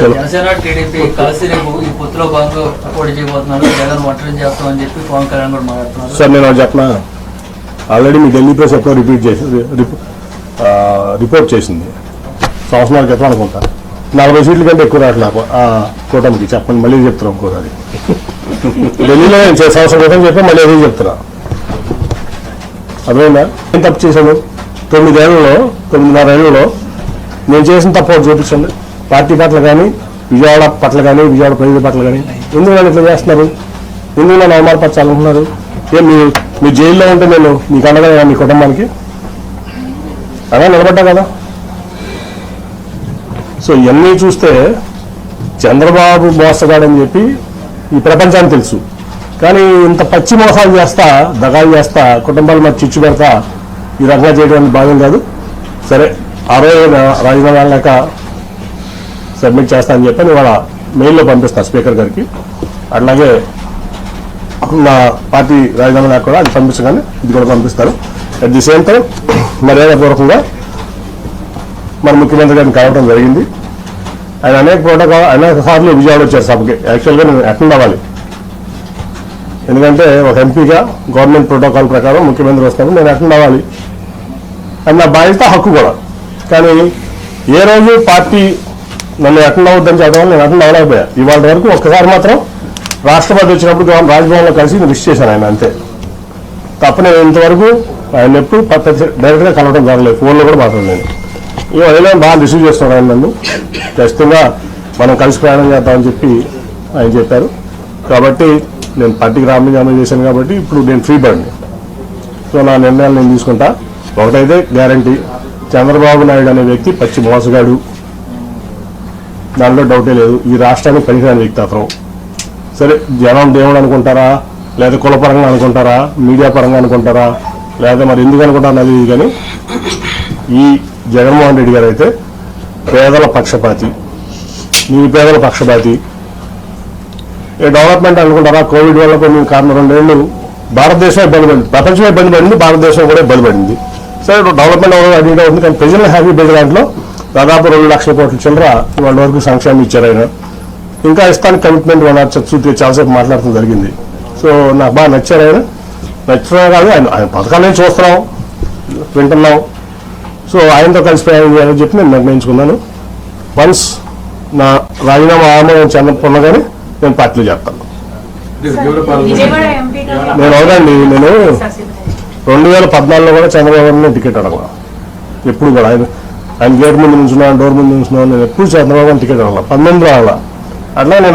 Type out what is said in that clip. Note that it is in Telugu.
జనసేన టీడీపీ కలిసి రేపు ఈ పొత్తులో భాగంగా పోటీ చేయబోతున్నారు. జగన్ ఒంటరి చేస్తామని చెప్పి పవన్ కళ్యాణ్ కూడా మాట్లాడుతున్నారు. సార్ నేను చెప్పనా ఆల్రెడీ మీ ఢిల్లీ ప్రెస్ ఎప్పుడో రిపీట్ చేసి రిపోర్ట్ చేసింది. సంవత్సరాల క్రితం అనుకుంటా? నలభై సీట్ల కంటే ఎక్కువ రావట్లేదు ఆ కూటమికి. చెప్పండి మళ్ళీ చెప్తున్నా ఇంకోసారి ఢిల్లీలో నేను సంవత్సరం క్రితం చెప్పి మళ్ళీ అదే చెప్తున్నా. అర్థమైందా? ఏం తప్పు చేశాను తొమ్మిదేళ్ళలో తొమ్మిదిన్నర ఏళ్ళలో నేను చేసిన తప్పు చూపించండి. పార్టీ పట్ల కానీ విజయవాడ పట్ల కానీ విజయవాడ ప్రజల పట్ల కానీ ఎందుకు నన్ను ఇట్లా చేస్తున్నారు? ఎందుకు నన్ను అవమానపరచాలనుకున్నారు? ఏ మీ మీ జైల్లో ఉంటే నేను మీకు అండగా మీ కుటుంబానికి? అలా నిలబడ్డా కదా. సో ఇవన్నీ చూస్తే చంద్రబాబు మోసగాడని చెప్పి ఈ ప్రపంచానికి తెలుసు. కానీ ఇంత పచ్చి మోసాలు చేస్తా దగాలు చేస్తా కుటుంబాలు మధ్య చిచ్చు పెడతా ఈ రకంగా చేయడం అనేది భాగం కాదు. సరే ఆ రోజు రాజీనామా లేక సబ్మిట్ చేస్తా అని చెప్పి ఇవాళ మెయిల్లో పంపిస్తాను స్పీకర్ గారికి. అట్లాగే నా పార్టీ రాజీనామా లేక కూడా అది పంపించగానే ఇది కూడా పంపిస్తారు. అట్ ది సేమ్ టైం మర్యాదపూర్వకంగా మన ముఖ్యమంత్రి గారిని కలవడం జరిగింది. ఆయన అనేక ప్రోటోకాల్ అనేక సార్లు విజయవాడ వచ్చారు సభకి. యాక్చువల్గా నేను అటెండ్ అవ్వాలి. ఎందుకంటే ఒక ఎంపీగా గవర్నమెంట్ ప్రోటోకాల్ ప్రకారం ముఖ్యమంత్రి వస్తాను నేను అటెండ్ అవ్వాలి. అది నా బాధ్యత హక్కు కూడా. కానీ ఏ రోజు పార్టీ నన్ను అటెండ్ అవ్వద్దని చెప్పడం నేను అటెండ్ అవ్వలేకపోయా ఇవాళ వరకు ఒక్కసారి మాత్రం రాష్ట్రపతి వచ్చినప్పుడు రాజ్భవన్లో కలిసి నేను విష్ చేశాను ఆయన అంతే. తప్ప నేను ఇంతవరకు ఆయన ఎప్పుడు డైరెక్ట్గా కలవడం జరగలేదు. ఫోన్లో కూడా మాట్లాడలేదు. ఈ వదిలే బాగా రిసీవ్ చేస్తున్నాడు ఆయన నన్ను. ఖచ్చితంగా మనం కలిసి ప్రయాణం చేద్దామని చెప్పి ఆయన చెప్పారు. కాబట్టి నేను పార్టీకి రామీనామా చేశాను కాబట్టి ఇప్పుడు నేను ఫ్రీ బర్డ్ని సో నా నిర్ణయాలు నేను తీసుకుంటా. ఒకటైతే గ్యారంటీ. చంద్రబాబు నాయుడు అనే వ్యక్తి పచ్చి మోసగాడు. దాంట్లో డౌటే లేదు. ఈ రాష్ట్రానికి పనికిరాని వ్యక్తి అతను. సరే జనం దేవుడు అనుకుంటారా? లేదా కులపరంగా అనుకుంటారా? మీడియా పరంగా అనుకుంటారా? లేదా మరి ఎందుకు అనుకుంటారు అది కానీ ఈ జగన్మోహన్ రెడ్డి గారు అయితే పేదల పక్షపాతి. పేదల పక్షపాతి. ఈ డెవలప్మెంట్ అనుకుంటారా? కోవిడ్ వల్ల కొన్ని కారణం రెండేళ్ళు భారతదేశం ఇబ్బంది పడింది ప్రపంచం ఇబ్బంది పడింది భారతదేశం కూడా ఇబ్బంది పడింది సరే డెవలప్మెంట్ అవ్వడం అది ఉంది కానీ ప్రజలను హ్యాపీ బేస్ దాంట్లో దాదాపు రెండు లక్షల కోట్ల చిల్లర వాళ్ళ వరకు సంక్షేమం ఇచ్చారు ఆయన. ఇంకా ఇస్తానికి కమిట్మెంట్ మన చచ్చుతీ చాలాసేపు మాట్లాడటం జరిగింది. సో నాకు బాగా నచ్చారు ఆయన. నచ్చడమే కాదు ఆయన ఆయన పథకాలే చూస్తున్నాం వింటున్నాం. సో ఆయనతో కలిసి ప్రయాణం చేయాలని చెప్పి నేను నిర్ణయించుకున్నాను. వన్స్ నా రాజీనామా ఆమోదం చెందకుండా కానీ నేను పార్టీలో చేస్తాను. నేను అవునండి నేను రెండు వేల పద్నాలుగులో కూడా చంద్రబాబు టికెట్ అడగ ఎప్పుడు కూడా ఆయన ఆయన గేట్ ముందు నుంచున్నాను డోర్ ముందు నుంచున్నాను నేను ఎప్పుడు చంద్రబాబు టికెట్ అడగల పంతొమ్మిది రావాలా? అట్లా నేను